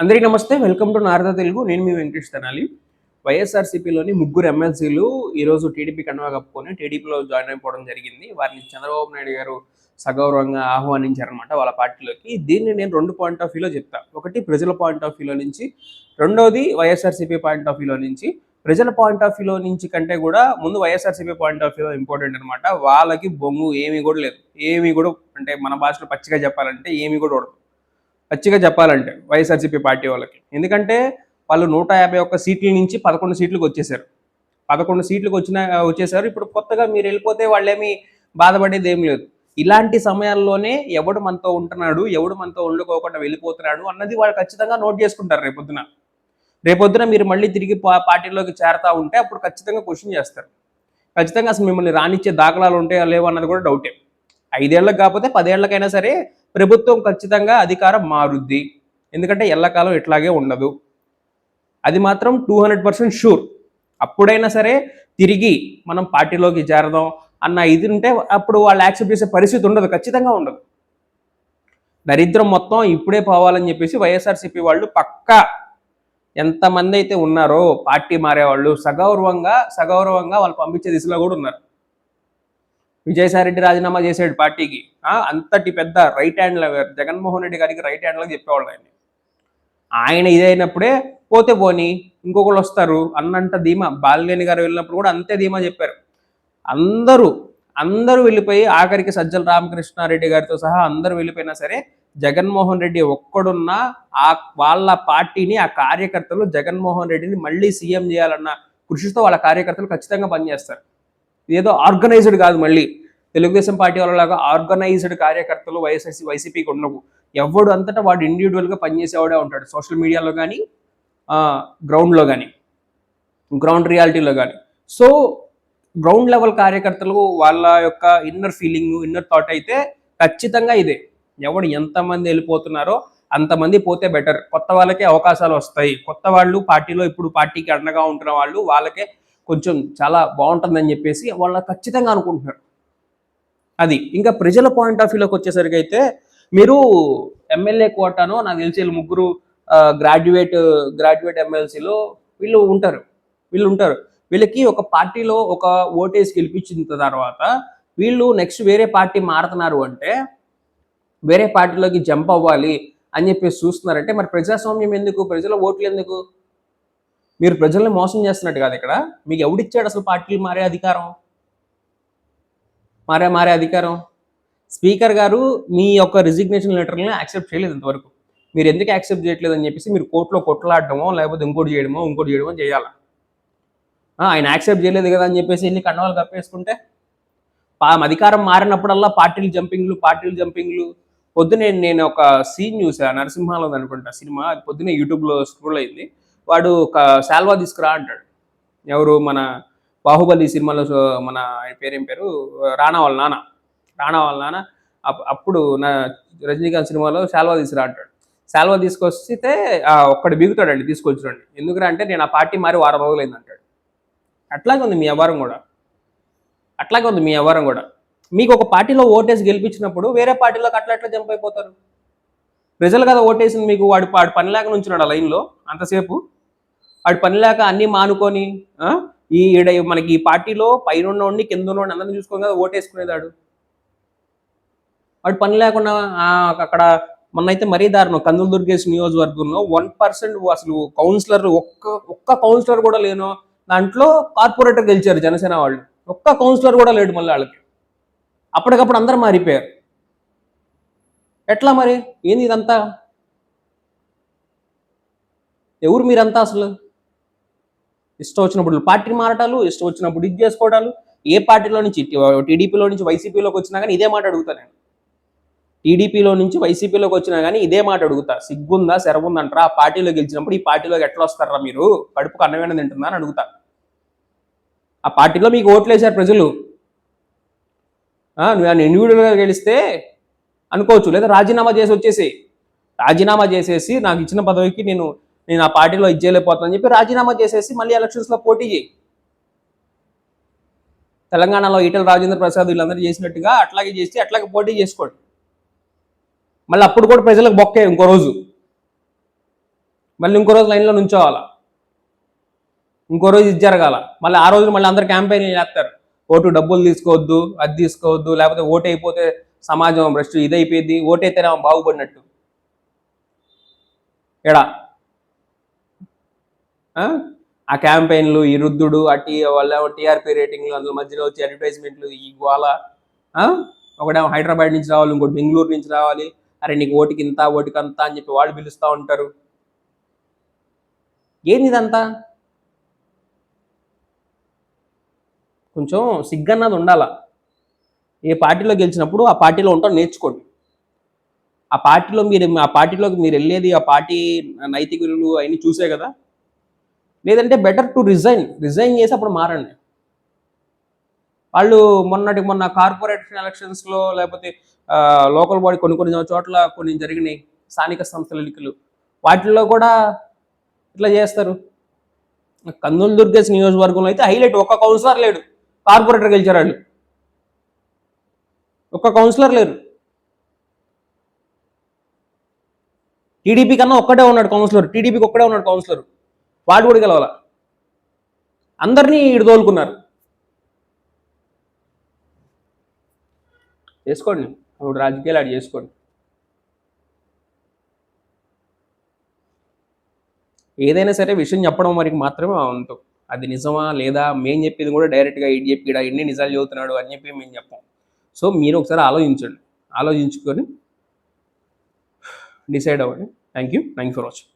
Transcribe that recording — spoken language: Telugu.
అందరికీ నమస్తే. Welcome to Narada Telugu. నేను మీ వెంకటేష్ తెనాలి. వైఎస్ఆర్సీపీలోని ముగ్గురు ఎమ్మెల్సీలు ఈరోజు టీడీపీ కండువా కప్పుకొని టీడీపీలో జాయిన్ అయిపోవడం జరిగింది. వారిని చంద్రబాబు నాయుడు గారు సగౌరవంగా ఆహ్వానించారనమాట వాళ్ళ పార్టీలోకి. దీన్ని నేను రెండు పాయింట్ ఆఫ్ వ్యూలో చెప్తా. ఒకటి ప్రజల పాయింట్ ఆఫ్ వ్యూలో నుంచి. రెండోది వైఎస్ఆర్సీపీ పాయింట్ ఆఫ్ వ్యూలో నుంచి. ప్రజల పాయింట్ ఆఫ్ వ్యూలో నుంచి కంటే కూడా ముందు వైఎస్ఆర్సీపీ పాయింట్ ఆఫ్ వ్యూలో ఇంపార్టెంట్ అనమాట వాళ్ళకి బొంగు ఏమీ కూడా లేదు. ఏమీ కూడా అంటే మన భాషలో పచ్చిగా చెప్పాలంటే ఏమీ కూడా ఉండదు. ఖచ్చితంగా చెప్పాలంటే వైఎస్ఆర్సీపీ పార్టీ వాళ్ళకి. ఎందుకంటే వాళ్ళు నూట యాభై ఒక్క సీట్ల నుంచి పదకొండు సీట్లకు వచ్చేసారు పదకొండు సీట్లకు వచ్చిన వచ్చేసారు ఇప్పుడు కొత్తగా మీరు వెళ్ళిపోతే వాళ్ళేమి బాధపడేది ఏం లేదు. ఇలాంటి సమయాల్లోనే ఎవడు మనతో ఉంటున్నాడు ఎవడు మనతో ఉండుకోకుండా వెళ్ళిపోతున్నాడు అన్నది వాళ్ళు ఖచ్చితంగా నోట్ చేసుకుంటారు రేపొద్దున. రేపొద్దున మీరు మళ్ళీ తిరిగి పార్టీలోకి చేరతా ఉంటే అప్పుడు ఖచ్చితంగా క్వశ్చన్ చేస్తారు. ఖచ్చితంగా అసలు మిమ్మల్ని రానిచ్చే దాఖలాలు ఉంటాయో లేవో అన్నది కూడా డౌటే. ఐదేళ్ళకి కాకపోతే పదేళ్ళకైనా సరే ప్రభుత్వం ఖచ్చితంగా అధికారం మారుద్ది. ఎందుకంటే ఎల్లకాలం ఇట్లాగే ఉండదు. అది మాత్రం టూ హండ్రెడ్ పర్సెంట్ షూర్ అప్పుడైనా సరే తిరిగి మనం పార్టీలోకి చేరదాం అన్న ఇది ఉంటే అప్పుడు వాళ్ళు యాక్సెప్ట్ చేసే పరిస్థితి ఉండదు. ఖచ్చితంగా ఉండదు. దరిద్రం మొత్తం ఇప్పుడే పోవాలని చెప్పేసి వైఎస్ఆర్సీపీ వాళ్ళు పక్కా ఎంతమంది అయితే ఉన్నారో పార్టీ మారేవాళ్ళు సగౌరవంగా సగౌరవంగా వాళ్ళు పంపించే దిశలో కూడా ఉన్నారు. విజయసాయిరెడ్డి రాజీనామా చేసాడు పార్టీకి. అంతటి పెద్ద రైట్ హ్యాండ్ జగన్మోహన్ రెడ్డి గారికి రైట్ హ్యాండ్లో చెప్పేవాళ్ళు ఆయన ఆయన ఇదైనప్పుడే పోతే పోని ఇంకొకళ్ళు వస్తారు అన్నంత ధీమా. బాలినేని గారు వెళ్ళినప్పుడు కూడా అంతే ధీమా చెప్పారు. అందరూ అందరూ వెళ్ళిపోయి ఆఖరికి సజ్జల రామకృష్ణారెడ్డి గారితో సహా అందరూ వెళ్ళిపోయినా సరే జగన్మోహన్ రెడ్డి ఒక్కడున్నా ఆ వాళ్ళ పార్టీని ఆ కార్యకర్తలు జగన్మోహన్ రెడ్డిని మళ్ళీ సీఎం చేయాలన్న కృషితో వాళ్ళ కార్యకర్తలు ఖచ్చితంగా పనిచేస్తారు. ఏదో ఆర్గనైజ్డ్ కాదు మళ్ళీ. తెలుగుదేశం పార్టీ వాళ్ళలాగా ఆర్గనైజ్డ్ కార్యకర్తలు వైఎస్ఆర్సీ వైసీపీకి ఉండవు. ఎవడు అంతటా వాడు ఇండివిజువల్గా పనిచేసేవాడే ఉంటాడు. సోషల్ మీడియాలో కానీ గ్రౌండ్లో కానీ గ్రౌండ్ రియాలిటీలో కానీ సో గ్రౌండ్ లెవెల్ కార్యకర్తలు వాళ్ళ యొక్క ఇన్నర్ ఫీలింగ్ ఇన్నర్ థాట్ అయితే ఖచ్చితంగా ఇదే. ఎవడు ఎంతమంది వెళ్ళిపోతున్నారో అంతమంది పోతే బెటర్. కొత్త వాళ్ళకే అవకాశాలు వస్తాయి. కొత్త వాళ్ళు పార్టీలో ఇప్పుడు పార్టీకి అండగా ఉంటున్న వాళ్ళు వాళ్ళకే కొంచెం చాలా బాగుంటుందని చెప్పేసి వాళ్ళు ఖచ్చితంగా అనుకుంటున్నారు అది ఇంకా ప్రజల పాయింట్ ఆఫ్ వ్యూలోకి వచ్చేసరికి అయితే మీరు ఎమ్మెల్యే కోటాను నాకు తెలిసి వీళ్ళు ముగ్గురు గ్రాడ్యుయేట్ గ్రాడ్యుయేట్ ఎమ్మెల్సీలో వీళ్ళు ఉంటారు. వీళ్ళు ఉంటారు. వీళ్ళకి ఒక పార్టీలో ఒక ఓటేసి గెలిపించిన తర్వాత వీళ్ళు నెక్స్ట్ వేరే పార్టీ మారుతున్నారు అంటే వేరే పార్టీలోకి జంప్ అవ్వాలి అని చెప్పేసి చూస్తున్నారంటే మరి ప్రజాస్వామ్యం ఎందుకు? ప్రజల ఓట్లు ఎందుకు? మీరు ప్రజల్ని మోసం చేస్తున్నట్టు కాదు ఇక్కడ. మీకు ఎవడిచ్చాడు అసలు పార్టీలు మారే అధికారం? మారే మారే అధికారం? స్పీకర్ గారు మీ యొక్క రిజిగ్నేషన్ లెటర్ని యాక్సెప్ట్ చేయలేదు ఇంతవరకు. మీరు ఎందుకు యాక్సెప్ట్ చేయట్లేదు అని చెప్పేసి మీరు కోర్టులో కొట్లాడటమో లేకపోతే ఇంకోటి చేయడమో ఇంకోటి చేయడమో చేయాలి? ఆయన యాక్సెప్ట్ చేయలేదు కదా అని చెప్పేసి వెళ్ళి కండవాలు కప్పేసుకుంటే? అధికారం మారినప్పుడల్లా పార్టీలు జంపింగ్లు పార్టీలు జంపింగ్లు. పొద్దునే నేను ఒక సీన్ చూసా నరసింహాలో అనుకుంటా సినిమా. పొద్దునే యూట్యూబ్లో స్క్రోల్ అయింది. వాడు ఒక శాల్వా తీసుకురా అంటాడు. ఎవరు మన బాహుబలి సినిమాలో మన ఆయన పేరేం పేరు? రాణా వాళ్ళ నాన్న. రాణా వాళ్ళ నాన్న అప్పుడు నా రజనీకాంత్ సినిమాలో శాల్వా తీసుకురా అంటాడు. శాల్వా తీసుకొస్తే ఒక్కడు బిగుతాడండి తీసుకొచ్చిరండి ఎందుకురా అంటే నేను ఆ పార్టీ మారి వారం రోజులైంది అంటాడు అట్లాగే ఉంది మీ వ్యవహారం కూడా. అట్లాగే ఉంది మీ వ్యవహారం కూడా. మీకు ఒక పార్టీలో ఓటేసి గెలిపించినప్పుడు వేరే పార్టీలోకి అట్లా అట్లా జంప్ అయిపోతారు? ప్రజలు కదా ఓటేసింది మీకు వాడు వాడు పని లేక నుంచున్నాడు ఆ లైన్లో అంతసేపు. వాడు పని లేక అన్నీ మానుకొని ఈ ఈడ మనకి ఈ పార్టీలో పైన ఉన్నోడిని కింద ఉన్నోడిని అందరిని చూసుకొని కదా ఓటేసుకునేదాడు. వాడు పని లేకుండా అక్కడ మొన్నైతే మరీ దారుణం. కందులు దుర్గేష్ నియోజకవర్గంలో వన్ పర్సెంట్ అసలు కౌన్సిలర్ ఒక్క ఒక్క కౌన్సిలర్ కూడా లేను. దాంట్లో కార్పొరేటర్ గెలిచారు జనసేన వాళ్ళు. ఒక్క కౌన్సిలర్ కూడా లేడు మళ్ళీ వాళ్ళకి అప్పటికప్పుడు అందరు మారిపోయారు. ఎట్లా మరి? ఏంది ఇదంతా? ఎవరు మీరంతా అసలు? ఇష్టం వచ్చినప్పుడు పార్టీ మారటాలు ఇష్టం వచ్చినప్పుడు ఇది చేసుకోవడాలు ఏ పార్టీలో నుంచి? టీడీపీలో నుంచి వైసీపీలోకి వచ్చినా కానీ ఇదే మాట అడుగుతా నేను. టీడీపీలో నుంచి వైసీపీలోకి వచ్చినా కానీ ఇదే మాట అడుగుతా. సిగ్గుందా సెరవుందంటారా? ఆ పార్టీలో గెలిచినప్పుడు ఈ పార్టీలోకి ఎట్లా వస్తారా మీరు? కడుపుకు అన్నమైన తింటుందా అని అడుగుతా. ఆ పార్టీలో మీకు ఓట్లేసారు ప్రజలు. నువ్వు ఇండివిజువల్గా గెలిస్తే అనుకోవచ్చు. లేదా రాజీనామా చేసి వచ్చేసి రాజీనామా చేసేసి నాకు ఇచ్చిన పదవికి నేను నేను ఆ పార్టీలో ఇచ్చేయలేకపోతానని చెప్పి రాజీనామా చేసేసి మళ్ళీ ఎలక్షన్స్లో పోటీ చేయి. తెలంగాణలో ఈటల రాజేంద్ర ప్రసాద్ వీళ్ళందరూ చేసినట్టుగా అట్లాగే చేసి అట్లాగే పోటీ చేసుకోండి. మళ్ళీ అప్పుడు కూడా ప్రజలకు బొక్కే ఇంకో రోజు. మళ్ళీ ఇంకో రోజు లైన్లో నుంచోవాలా? ఇంకో రోజు ఇది జరగాల? మళ్ళీ ఆ రోజు మళ్ళీ అందరు క్యాంపెయిన్ చేస్తారు. ఓటు డబ్బులు తీసుకోవద్దు అది తీసుకోవద్దు లేకపోతే ఓటు అయిపోతే సమాజం భ్రష్టు ఇదైపోయింది ఓటైతేనే ఆమె బాగుపడినట్టు. ఎడా? ఆ? క్యాంపెయిన్లు ఈ రుద్దుడు అటు వాళ్ళ టీఆర్పీ రేటింగ్లు అందులో మధ్యలో వచ్చే అడ్వర్టైజ్మెంట్లు ఈ గోళ ఒకటేమో హైదరాబాద్ నుంచి రావాలి ఇంకోటి బెంగళూరు నుంచి రావాలి. అరే నీకు ఓటుకి ఇంత ఓటికి అంత అని చెప్పి వాళ్ళు పిలుస్తూ ఉంటారు. ఏంది ఇదంతా? కొంచెం సిగ్గన్నది ఉండాల. ఏ పార్టీలో గెలిచినప్పుడు ఆ పార్టీలో ఉంటాం నేర్చుకోండి. ఆ పార్టీలో మీరు ఆ పార్టీలోకి మీరు వెళ్ళేది ఆ పార్టీ నైతిక విలువలు అవన్నీ చూసే కదా? లేదంటే బెటర్ టు రిజైన్ రిజైన్ చేసి అప్పుడు మారండి. వాళ్ళు మొన్నటి మొన్న కార్పొరేషన్ ఎలక్షన్స్లో లేకపోతే లోకల్ బాడీ కొన్ని కొన్ని చోట్ల కొన్ని జరిగినాయి. స్థానిక సంస్థల ఎన్నికలు. వాటిల్లో కూడా ఇట్లా చేస్తారు? కందులు దుర్గేశ్ నియోజకవర్గంలో అయితే హైలైట్. ఒక్క కౌన్సిలర్ లేడు. కార్పొరేటర్ గెలిచారు వాళ్ళు. ఒక్క కౌన్సిలర్ లేరు. టీడీపీ కన్నా ఒక్కటే ఉన్నాడు కౌన్సిలర్ టీడీపీకి ఒక్కడే ఉన్నాడు కౌన్సిలర్ వాడు కూడా గెలవాల. అందరినీ ఇడదోలుకున్నారు తోలుకున్నారు. చేసుకోండి. అప్పుడు రాజకీయాలు ఆడు చేసుకోండి. ఏదైనా సరే విషయం చెప్పడం వరకు మాత్రమే వంతు అది నిజమా లేదా? మేము చెప్పేది కూడా డైరెక్ట్గా ఇటు చెప్పిడా ఎన్ని నిజాలు చదువుతున్నాడు అని చెప్పి మేము చెప్పాం. సో మీరు ఒకసారి ఆలోచించండి. ఆలోచించుకొని డిసైడ్ అవ్వండి. Thank you. Thank for watching.